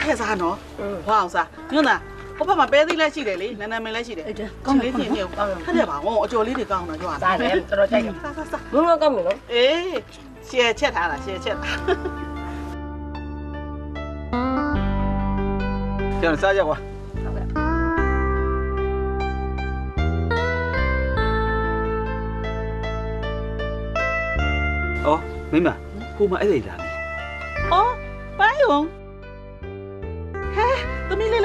开啥呢？嗯，黄老师，你呢？我爸妈白天来接的，你奶奶没来接的。哎，对，刚来的。他在忙，我我叫你的刚呢，就完了。啥的？在那接的。啥啥啥？我我刚没。哎，谢谢他了，谢谢他。叫你啥家伙？哦，妹妹，姑妈在哪里？哦，白勇。familia